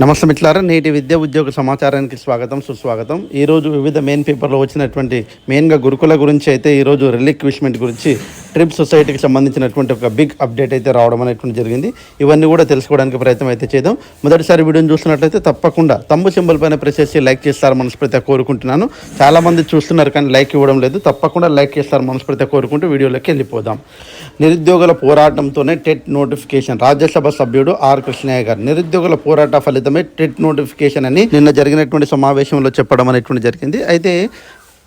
నమస్తే మిత్రులారా నేటి విద్యా ఉద్యోగ సమాచారానికి స్వాగతం సుస్వాగతం. ఈరోజు వివిధ మెయిన్ పేపర్లో వచ్చినటువంటి మెయిన్గా గురుకుల గురించి అయితే ఈరోజు రిలిక్విష్మెంట్ గురించి ట్రిప్ సొసైటీకి సంబంధించినటువంటి ఒక బిగ్ అప్డేట్ అయితే రావడం అనేటువంటి జరిగింది. ఇవన్నీ కూడా తెలుసుకోవడానికి ప్రయత్నం అయితే చేద్దాం. మొదటిసారి వీడియోని చూస్తున్నట్లయితే తప్పకుండా తమ్ము సింబల్ పైన ప్రెస్ చేసి లైక్ చేస్తారు మనస్ఫూర్తిగా కోరుకుంటున్నాను. చాలామంది చూస్తున్నారు కానీ లైక్ ఇవ్వడం లేదు. తప్పకుండా లైక్ చేస్తారు మనస్ఫూర్తిగా కోరుకుంటూ వీడియోలోకి వెళ్ళిపోదాం. నిరుద్యోగుల పోరాటంతోనే టెట్ నోటిఫికేషన్ రాజ్యసభ సభ్యుడు ఆర్ కృష్ణయ్య గారు. నిరుద్యోగుల పోరాట ఫలితమే టెట్ నోటిఫికేషన్ అని నిన్న జరిగినటువంటి సమావేశంలో చెప్పడం అనేటువంటి జరిగింది. అయితే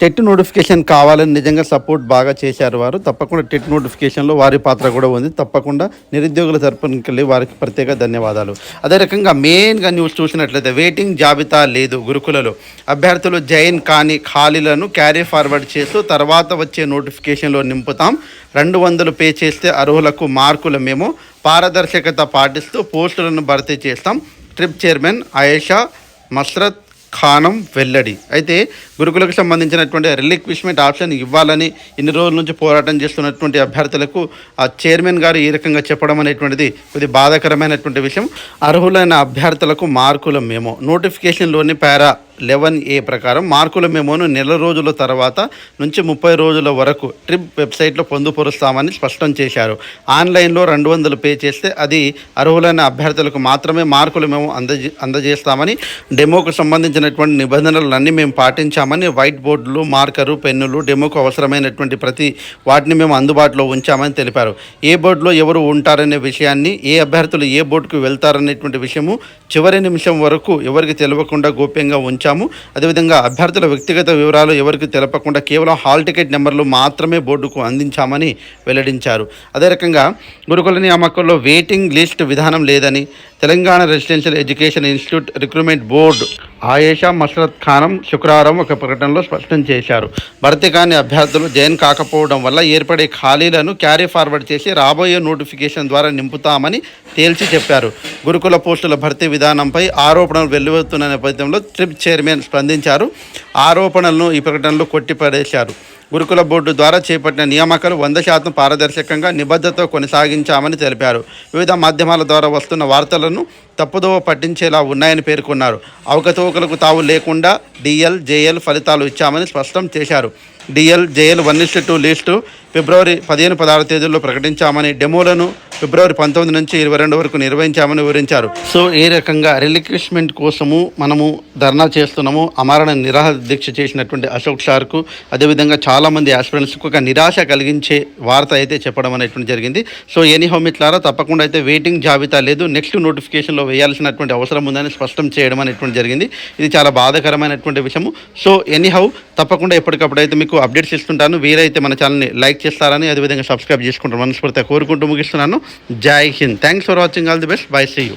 టెట్ నోటిఫికేషన్ కావాలని నిజంగా సపోర్ట్ బాగా చేశారు వారు. తప్పకుండా టెట్ నోటిఫికేషన్లో వారి పాత్ర కూడా ఉంది. తప్పకుండా నిరుద్యోగుల తరపునకెళ్ళి వారికి ప్రత్యేక ధన్యవాదాలు. అదే రకంగా మెయిన్గా న్యూస్ చూసినట్లయితే వెయిటింగ్ జాబితా లేదు గురుకులలో. అభ్యర్థులు జైన్ కాని ఖాళీలను క్యారీ ఫార్వర్డ్ చేస్తూ తర్వాత వచ్చే నోటిఫికేషన్లో నింపుతాం. రెండు వందలు పే చేస్తే అర్హులకు మార్కులు మేము పారదర్శకత పాటిస్తూ పోస్టులను భర్తీ చేస్తాం. ట్రిప్ చైర్మన్ ఆయేషా మస్రత్ ఖానం వెల్లడి. అయితే గురుకులకు సంబంధించినటువంటి రిలిక్విష్మెంట్ ఆప్షన్ ఇవ్వాలని ఇన్ని రోజుల నుంచి పోరాటం చేస్తున్నటువంటి అభ్యర్థులకు ఆ చైర్మన్ గారు ఈ రకంగా చెప్పడం అనేటువంటిది కొద్ది బాధాకరమైనటువంటి విషయం. అర్హులైన అభ్యర్థులకు మార్కుల మేము నోటిఫికేషన్లోని పారా లెవెన్ ఏ ప్రకారం మార్కుల మేమోను నెల రోజుల తర్వాత నుంచి ముప్పై రోజుల వరకు ట్రిప్ వెబ్సైట్లో పొందుపరుస్తామని స్పష్టం చేశారు. ఆన్లైన్లో రెండు వందలు పే చేస్తే అది అర్హులైన అభ్యర్థులకు మాత్రమే మార్కులు మేము అందజే అందజేస్తామని డెమోకు సంబంధించినటువంటి నిబంధనలన్నీ మేము పాటించామని వైట్ బోర్డులు మార్కరు పెన్నులు డెమోకు అవసరమైనటువంటి ప్రతి వాటిని మేము అందుబాటులో ఉంచామని తెలిపారు. ఏ బోర్డులో ఎవరు ఉంటారనే విషయాన్ని ఏ అభ్యర్థులు ఏ బోర్డుకు వెళ్తారనేటువంటి విషయము చివరి నిమిషం వరకు ఎవరికి తెలియకుండా గోప్యంగా ఇచ్చాము అదేవిధంగా అభ్యర్థుల వ్యక్తిగత వివరాలు ఎవరికి తెలపకుండా కేవలం హాల్ టికెట్ నెంబర్లు మాత్రమే బోర్డుకు అందించామని వెల్లడించారు. అదే రకంగా గురుకుల నియామకంలో వెయిటింగ్ లిస్ట్ విధానం లేదని Telangana residential education institute recruitment board Ayesha Masrat Khanam శుక్రవారం ఒక ప్రకటనలో స్పష్టం చేశారు. భర్తీ కాని అభ్యర్థులు జైన్ కాకపోవడం వల్ల ఏర్పడే ఖాళీలను క్యారీ ఫార్వర్డ్ చేసి రాబోయే నోటిఫికేషన్ ద్వారా నింపుతామని తేల్చి చెప్పారు. గురుకుల పోస్టుల భర్తీ విధానంపై ఆరోపణలు వెల్లువెత్తున్న నేపథ్యంలో ట్రిప్ చైర్మన్ స్పందించారు. ఆరోపణలను ఈ ప్రకటనలో కొట్టిపడేశారు. గురుకుల బోర్డు ద్వారా చేపట్టిన నియామకాలు వంద శాతం పారదర్శకంగా నిబద్ధతతో కొనసాగించామని తెలిపారు. వివిధ మాధ్యమాల ద్వారా వస్తున్న వార్తలను తప్పుదోవ పట్టించేలా ఉన్నాయని పేర్కొన్నారు. అవకతవకలకు తావు లేకుండా డిఎల్ జేఎల్ ఫలితాలు ఇచ్చామని స్పష్టం చేశారు. DL JL one list two list ఫిబ్రవరి పదిహేను పదహారు తేదీల్లో ప్రకటించామని డెమోలను ఫిబ్రవరి పంతొమ్మిది నుంచి ఇరవై రెండు వరకు నిర్వహించామని వివరించారు. సో ఏ రకంగా రిలిక్విష్మెంట్ కోసము మనము ధర్నా చేస్తున్నాము అమరణ నిరాహ దీక్ష చేసినటువంటి అశోక్ సార్కు అదేవిధంగా చాలామంది ఆస్పిరెంట్స్కు ఒక నిరాశ కలిగించే వార్త అయితే చెప్పడం అనేటువంటి జరిగింది. సో ఎనీ హోమిట్లారా తప్పకుండా అయితే వెయిటింగ్ జాబితా లేదు. నెక్స్ట్ నోటిఫికేషన్లో వేయాల్సినటువంటి అవసరం ఉందని స్పష్టం చేయడం అనేటువంటి జరిగింది. ఇది చాలా బాధాకరమైనటువంటి విషయము. సో ఎనీ హౌ తప్పకుండా ఎప్పటికప్పుడు అయితే మీకు అప్డేట్స్ ఇస్తుంటాను. వీరైతే మన ఛానల్ని లైక్ చేస్తారని అదేవిధంగా సబ్స్క్రైబ్ చేసుకుంటారు మనస్ఫూర్తిగా కోరుకుంటూ ముగిస్తున్నాను. जय Hind thanks for watching all the best bye see you